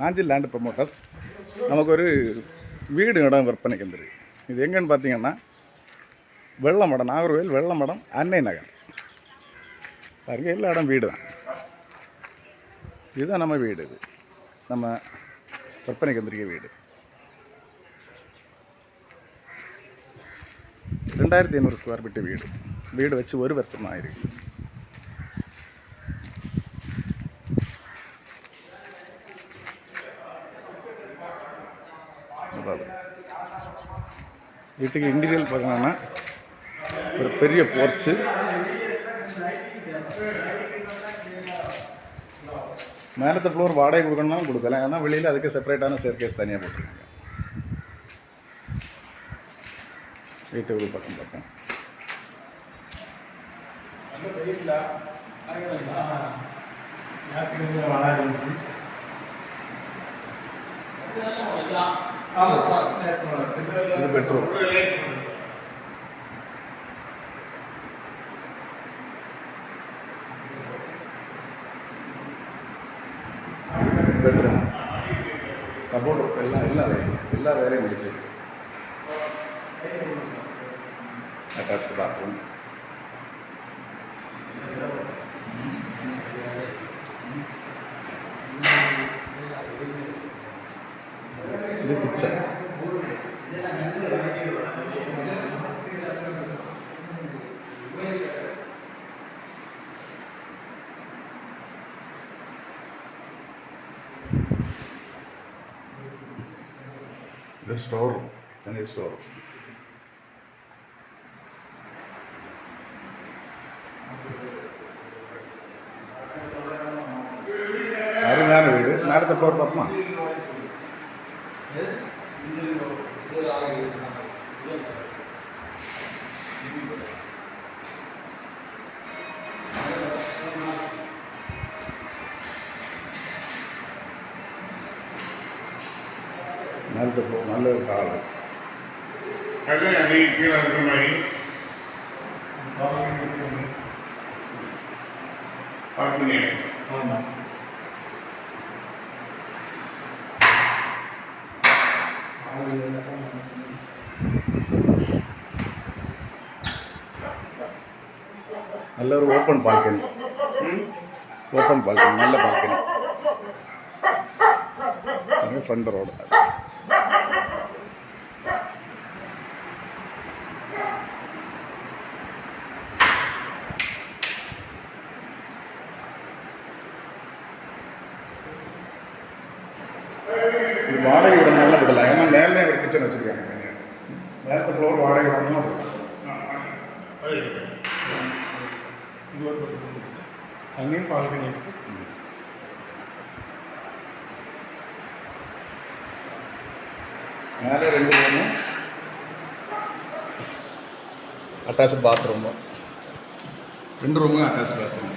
Nanjil land promoters நமக்கு ஒரு வீடு இடம் விற்பனைக்கு வந்துருக்கு இது எங்கேன்னு பார்த்தீங்கன்னா வெள்ளமடம் நாகர்கோவில் வெள்ளமடம் அன்னை நகர். பாருங்க எல்லா இடம் வீடு தான் இதுதான் நம்ம வீடு இது. நம்ம விற்பனைக்கு வந்திருக்க வீடு. ரெண்டாயிரத்தி ஐநூறு ஸ்கொயர் ஃபீட்டு வீடு. வீடு வச்சு ஒரு வருஷம் ஆயிருக்கு அதாவது வீட்டுக்கு இன்டீரியல் பார்த்தீங்கன்னா ஒரு பெரிய போர்ச்சு மேலத்த ஃப்ளோர் வாடகை கொடுக்கணும்னா கொடுக்கலாம் ஏன்னா வெளியில் அதுக்கு செப்பரேட்டான சேர்க்கேஸ் தனியாக போட்டிருக்காங்க. வீட்டுக்குள்ள பக்கம் பக்கம். இது பெட்ரூம் பெட்ரூம் கபோர்டு எல்லாம் எல்லா வேலையும் எல்லா வேலையும் முடிச்சிருக்கு. அட்டாச் பாத்ரூம் இது கிச்சன். இது store room kitchen store room அருமையான வீடு. மேலത്തെ ஃப்ளோர் பார்ப்போமா? நல்ல ஒரு ஹால் அது அது கீழே இருக்கிற மாதிரி. பார்க்கிங்க நல்ல ஒரு ஓப்பன் பால்கனி ஓப்பன் பால்கனி நல்ல பால்கனி ஃப்ரண்ட் ரோடு இது வாடகை விடணும்னா விடலாம் ஏன்னா மேலே ஒரு கிச்சன் வச்சுருக்காங்க. നേരത്തെ ഫ്ലോർ വാടക അങ്ങോട്ട് അങ്ങനെയും പാൽക്കണി മേലെ രണ്ട് റൂമ്. അറ്റാച്ച്ഡ് ബാത്റൂം രണ്ട് റൂമ് അറ്റാച്ച്ഡ് ബാത്റൂം